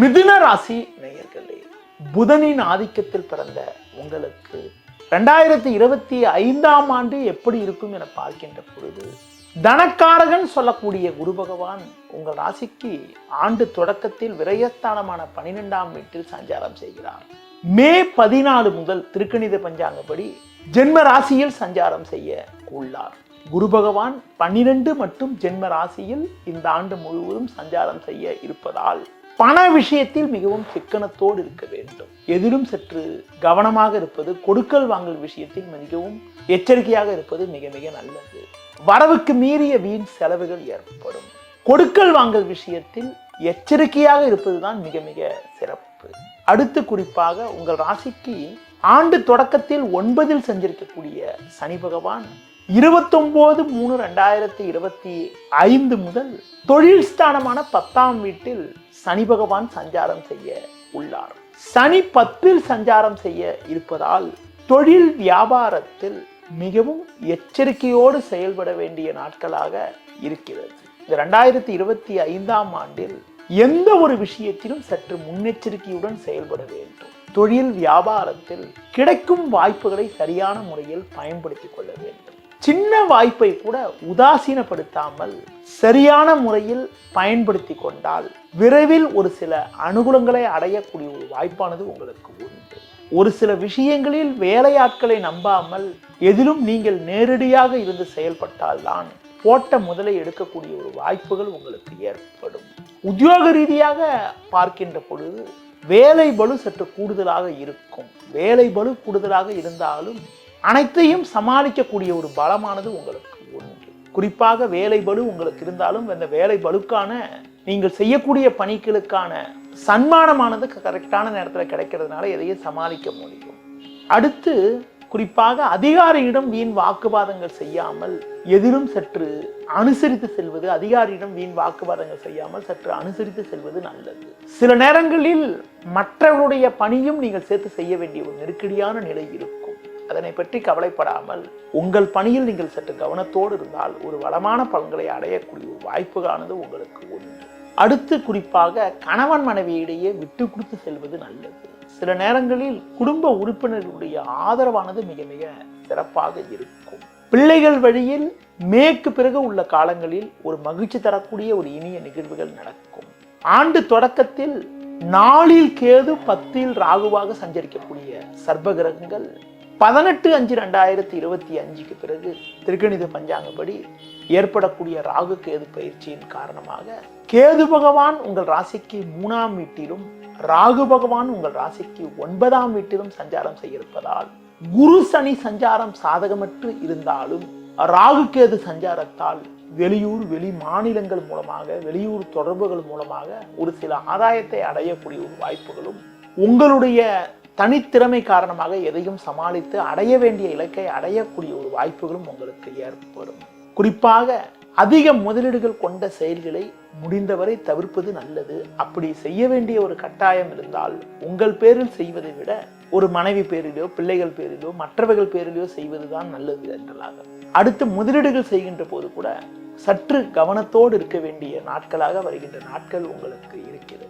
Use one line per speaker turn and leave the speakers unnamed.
மிதுன ராசி நேயர்களே புதனின் ஆதிக்கத்தில் பிறந்த உங்களுக்கு ரெண்டாயிரத்தி இருபத்தி ஐந்தாம் ஆண்டு எப்படி இருக்கும் என பார்க்கின்ற பொழுது தனக்காரகன் சொல்லக்கூடிய குரு பகவான் உங்கள் ராசிக்கு ஆண்டு தொடக்கத்தில் விரயஸ்தானமான பனிரெண்டாம் வீட்டில் சஞ்சாரம் செய்கிறார். மே பதினாலு முதல் திருக்கணித பஞ்சாங்கப்படி ஜென்ம ராசியில் சஞ்சாரம் செய்ய உள்ளார் குரு பகவான் பன்னிரண்டு மற்றும் ஜென்ம ராசியில் இந்த ஆண்டு முழுவதும் சஞ்சாரம் செய்ய இருப்பதால் பண விஷயத்தில் மிகவும் சிக்கனத்தோடு இருக்க வேண்டும். எதிலும் சற்று கவனமாக இருப்பது கொடுக்கல் வாங்கல் விஷயத்தில் மிகவும் எச்சரிக்கையாக இருப்பது மிக மிக நல்லது. வரவுக்கு மீறிய வீண் செலவுகள் ஏற்படும். கொடுக்கல் வாங்கல் விஷயத்தில் எச்சரிக்கையாக இருப்பதுதான் மிக மிக சிறப்பு. அடுத்து குறிப்பாக உங்கள் ராசிக்கு ஆண்டு தொடக்கத்தில் ஒன்பதில் சஞ்சரிக்கக்கூடிய சனி பகவான் இருபத்தொன்பது மூணு ரெண்டாயிரத்தி இருபத்தி ஐந்து முதல் தொழில் ஸ்தானமான பத்தாம் வீட்டில் சனி பகவான் சஞ்சாரம் செய்ய உள்ளார். சனி பத்தில் சஞ்சாரம் செய்ய இருப்பதால் தொழில் வியாபாரத்தில் மிகவும் எச்சரிக்கையோடு செயல்பட வேண்டிய நாட்களாக இருக்கிறது. இந்த ரெண்டாயிரத்தி இருபத்தி ஐந்தாம் ஆண்டில் எந்த ஒரு விஷயத்திலும் சற்று முன்னெச்சரிக்கையுடன் செயல்பட வேண்டும். தொழில் வியாபாரத்தில் கிடைக்கும் வாய்ப்புகளை சரியான முறையில் பயன்படுத்திக் கொள்ள வேண்டும். சின்ன வாய்ப்பை கூட உதாசீனப்படுத்தாமல் சரியான முறையில் பயன்படுத்தி கொண்டால் விரைவில் ஒரு சில அனுகூலங்களை அடையக்கூடிய ஒரு வாய்ப்பானது உங்களுக்கு உண்டு. ஒரு சில விஷயங்களில் வேலையாட்களை நம்பாமல் எதிலும் நீங்கள் நேரடியாக இருந்து செயல்பட்டால்தான் போட்ட முதலை எடுக்கக்கூடிய ஒரு வாய்ப்புகள் உங்களுக்கு ஏற்படும். உத்தியோக ரீதியாக பார்க்கின்ற பொழுது வேலை பலு சற்று கூடுதலாக இருக்கும். வேலை பலு கூடுதலாக இருந்தாலும் அனைத்தையும் சமாளிக்கக்கூடிய ஒரு பலமானது உங்களுக்கு உண்டு குறிப்பாக வேலை பளு உங்களுக்கு இருந்தாலும் அந்த வேலை பளுக்கான நீங்கள் செய்யக்கூடிய பணிகளுக்கான சன்மானமானது கரெக்டான நேரத்தில் கிடைக்கிறதுனால எதையும் சமாளிக்க முடியும். அடுத்து குறிப்பாக அதிகாரியிடம் வீண் வாக்குவாதங்கள் செய்யாமல் எதிலும் சற்று அனுசரித்து செல்வது அதிகாரியிடம் வீண் வாக்குவாதங்கள் செய்யாமல் சற்று அனுசரித்து செல்வது நல்லது. சில நேரங்களில் மற்றவருடைய பணியும் நீங்கள் சேர்த்து செய்ய வேண்டிய ஒரு நெருக்கடியான நிலை இருக்கும். அதனை பற்றி கவலைப்படாமல் உங்கள் பணியில் நீங்கள் சற்று கவனத்தோடு இருந்தால் ஒரு வளமான பலன்களை அடையக்கூடிய ஒரு வாய்ப்புகளானது உங்களுக்கு உண்டு. அடுத்து குறிப்பாக கணவன் மனைவியிடையே விட்டு கொடுத்து செல்வது நல்லது. சில நேரங்களில் குடும்ப உறுப்பினர்களுடைய ஆதரவானது மிக மிக சிறப்பாக இருக்கும். பிள்ளைகள் வழியில் மேற்கு பிறகு உள்ள காலங்களில் ஒரு மகிழ்ச்சி தரக்கூடிய ஒரு இனிய நிகழ்வுகள் நடக்கும். ஆண்டு தொடக்கத்தில் நாளில் கேது பத்தில் ராகுவாக சஞ்சரிக்கக்கூடிய சர்ப கிரகங்கள் பதினெட்டு அஞ்சு ரெண்டாயிரத்தி இருபத்தி அஞ்சுக்கு பிறகு திருக்கணித பஞ்சாங்கப்படி ஏற்படக்கூடிய ராகு கேது பயிற்சியின் காரணமாக கேது பகவான் உங்கள் ராசிக்கு மூணாம் வீட்டிலும் ராகு பகவான் உங்கள் ராசிக்கு ஒன்பதாம் வீட்டிலும் சஞ்சாரம் செய்ய இருப்பதால் குரு சனி சஞ்சாரம் சாதகமற்று இருந்தாலும் ராகு கேது சஞ்சாரத்தால் வெளியூர் வெளி மாநிலங்கள் மூலமாக வெளியூர் தொடர்புகள் மூலமாக ஒரு சில ஆதாயத்தை அடையக்கூடிய ஒரு வாய்ப்புகளும் உங்களுடைய தனித்திறமை காரணமாக எதையும் சமாளித்து அடைய வேண்டிய இலக்கை அடையக்கூடிய ஒரு வாய்ப்புகளும் உங்களுக்கு ஏற்படும். குறிப்பாக அதிக முதலீடுகள் கொண்ட செயல்களை முடிந்தவரை தவிர்ப்பது நல்லது. அப்படி செய்ய வேண்டிய ஒரு கட்டாயம் இருந்தால் உங்கள் பேரில் செய்வதை விட ஒரு மனைவி பேரிலோ பிள்ளைகள் பேரிலோ மற்றவர்கள் பேரிலோ செய்வதுதான் நல்லது என்றலாக அடுத்து முதலீடுகள் செய்கின்ற போது கூட சற்று கவனத்தோடு இருக்க வேண்டிய நாட்களாக வருகின்ற நாட்கள் உங்களுக்கு இருக்கிறது.